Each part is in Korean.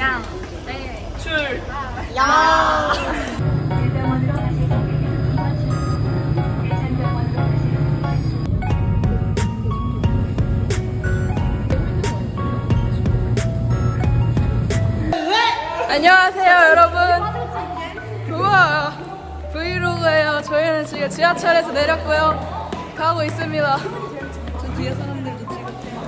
양, 네. 줄. 야. 안녕하세요, 여러분. 우와, 브이로그예요. 저희는 지금 지하철에서 내렸고요. 가고 있습니다. 저 뒤에 사람들도 찍을게요.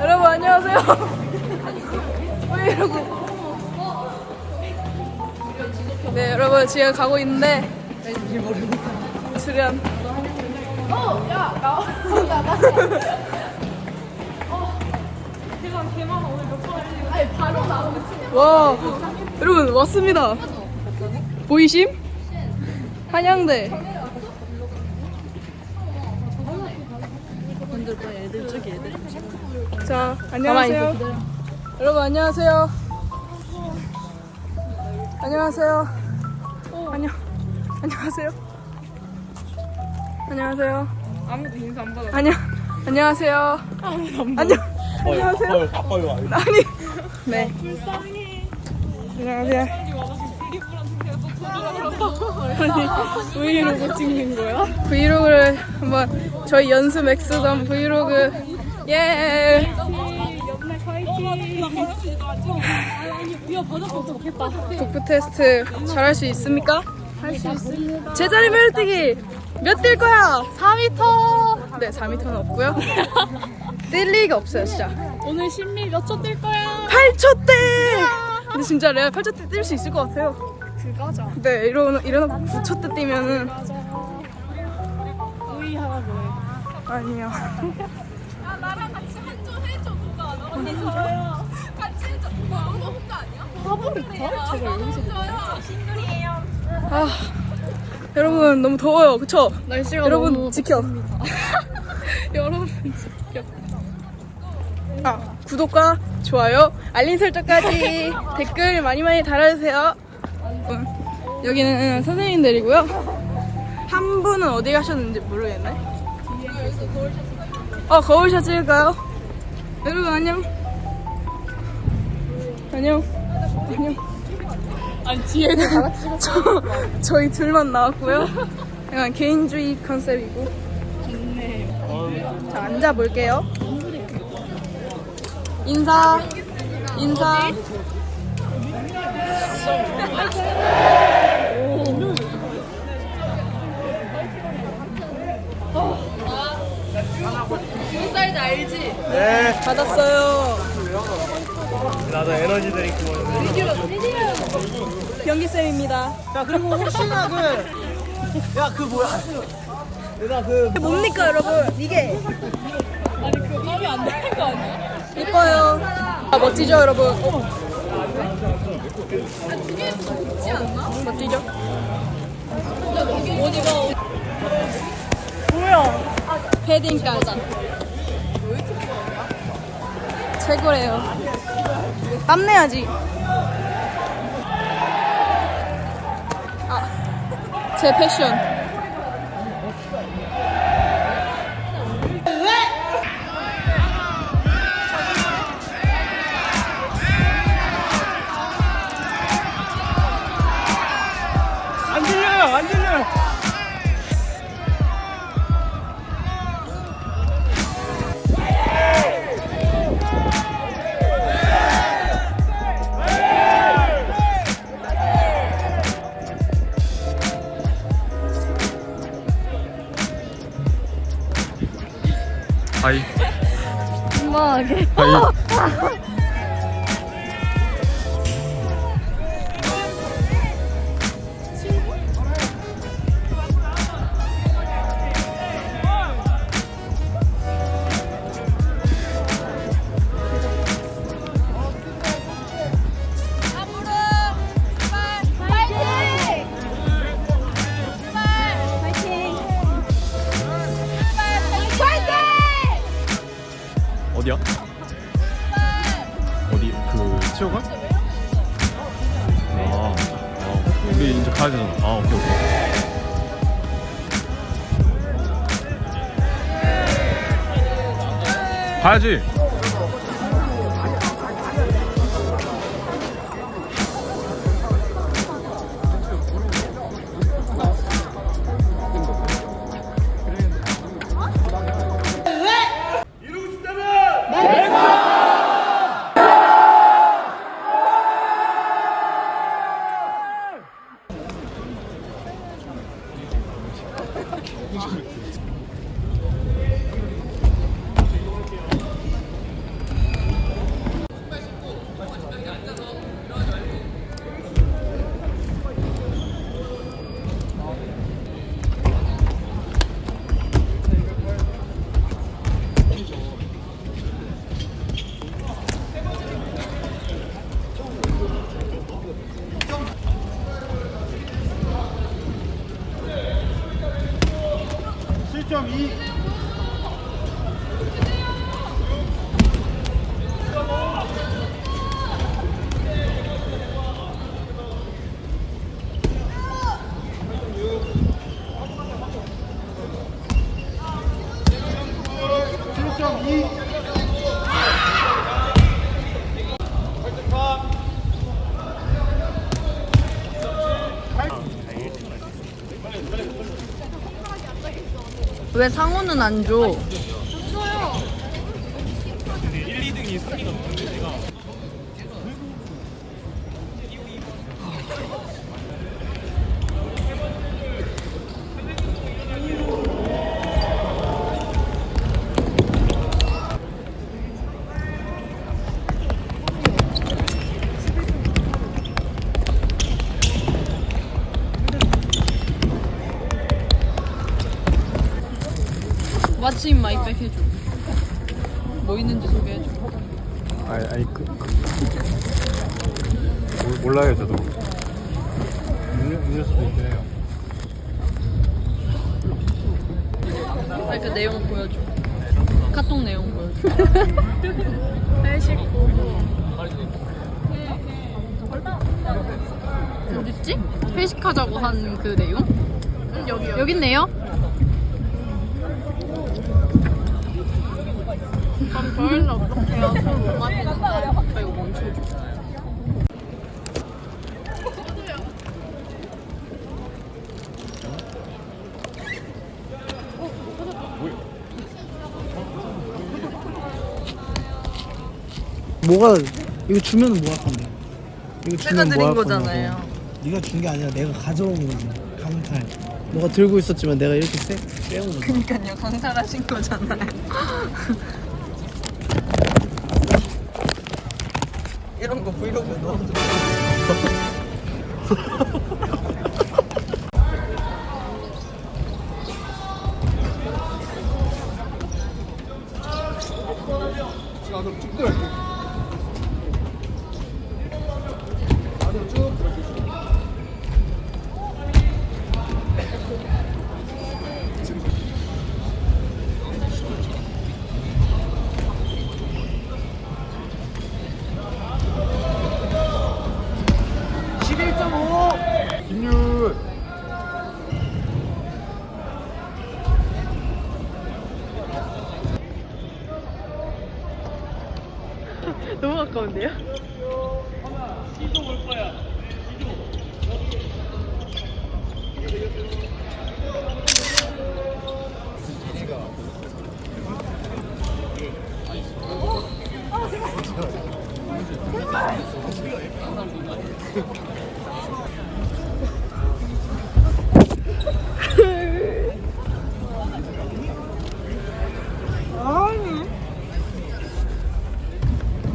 여러분, 안녕하세요. 브이로그. 네, 여러분, 지금 가고 있는데. 수련. 와, 여러분 왔습니다. 보이심? 한양대. 자, 안녕하세요. 여러분 안녕하세요. 안녕하세요. 안녕. 안녕하세요. 안녕하세요. 아무도 인사 안 받아. 안녕. 안녕하세요. 안녕. 안녕하세요. 바빠요. 아니. 네. 안녕하세요. 아니, 브이로그 찍는 거야? 브이로그를 한번 저희 연습 엑스전 브이로그 예. 독프 테스트 잘할 수 있습니까? 할 수 있습니다. 제자리 멜뜨기 몇 뛸 거야? 4m. 네, 4m는 없고요. 뛸 리가 없어요, 진짜. 오늘 신미 몇초 뛸 거야? 8초 대! 근데 진짜 레알 8초 대뛸수 있을 것 같아요. 그거죠. 네, 이러나, 이러나 9초 대 뛰면은. 우이하가 뭐해? 아니요. 제가 여기서 아, 여러분, 너무 더워요. 그쵸? 날씨가 여러분, 너무 지켜. 여러분 지켜. 아, 구독과 좋아요, 알림 설정까지 댓글 많이 많이 달아주세요. 음, 여기는 선생님들이고요. 한 분은 어디 가셨는지 모르겠네. 어, 거울 샷 찍을까요? 여러분, 안녕. 안녕. 아니 뒤에는 저, 저희 둘만 나왔고요. 약간 개인주의 컨셉이고. 자, 앉아볼게요. 인사. 인사. 야 그리고 혹시나 그. 야 그 뭐야? 얘들아 그. 뭡니까, 여러분? 이게. 아니 그거 하면 안 되는 거 아니야? 이뻐요. 아, 멋지죠, 여러분? 멋지죠? 옷 입어. 뭐야? 패딩까지. 최고래요. 땀 내야지. 아, 啊 우리 이제 가야 되잖아. 아, 오케이 오케이. 가야지. 왜 상호는 안 줘? What's in my bag 해줘. 뭐 있는지 소개해줘. 아니, 아니 그, 그 몰- 몰라요 저도 음료, 음료수도 있긴 해요 아니 그 내용 보여줘. 카톡 내용 보여줘. 회식 어딨지? 회식하자고 한 그 내용? 응 여기 여기 있네요. 그럼 저희는 어떻게 해요? 술못 마시는데 저 이거 멈춰줘. 뭐가 이거 주면은 뭐할 건데? 이거 주면 드린 뭐할 거잖아요. 거냐고. 네가 준 게 아니라 내가 가져온 거지. 강탈. 너가 들고 있었지만 내가 이렇게 빼, 빼온 거지. 그러니까요 강탈하신 거잖아요. 이런 거 브이로그 넣어줘.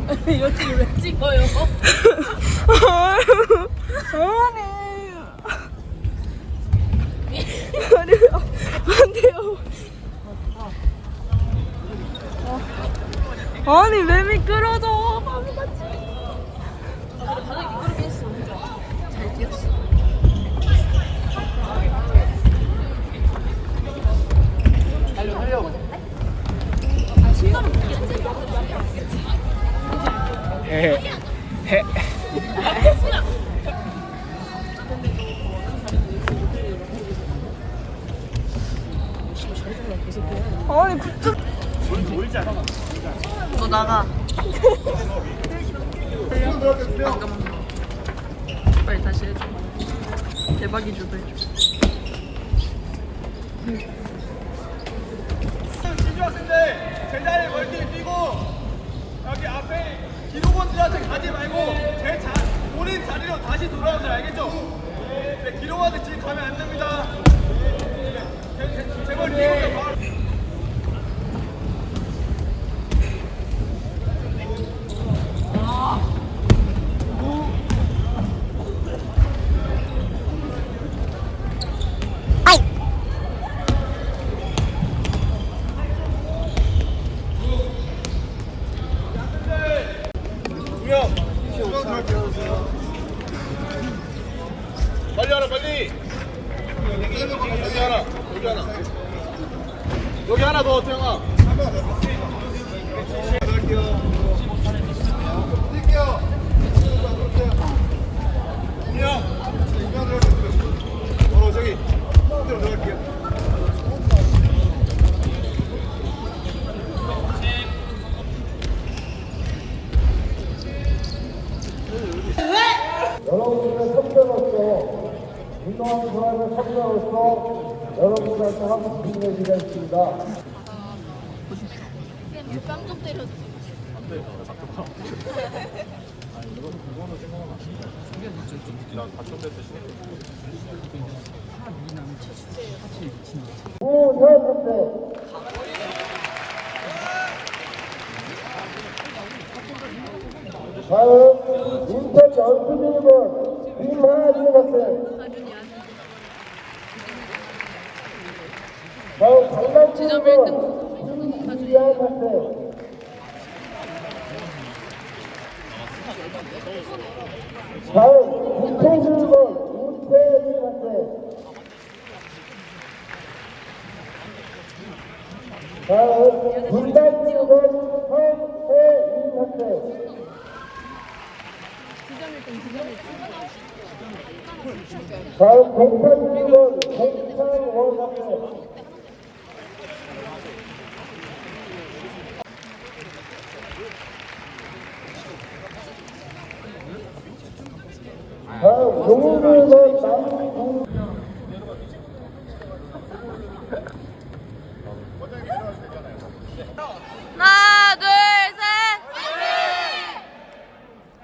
여기 왜 찍어요? 아니 왜 미끄러져 잠깐만 빨리 다시 해줘 대박이 주도 해줘 신중학생들 제자리 멀리 뛰고 여기 앞에 기록원들한테 가지 말고 제 자, 본인 자리로 다시 돌아오세요 알겠죠? 네, 기록원한테 지금 가면 안 됩니다 여기 하나. 여기 하나 더 태영아. 여러분들의 선배로서 운동하는 사람의 선배로서 여러분들한테 하고 싶은 얘기가 있습니다. 뺨좀 때려줘. 우현한테 다음 인천 연수비번 김하진 학생 다음 다음 다음 백탄지번 백창원 학생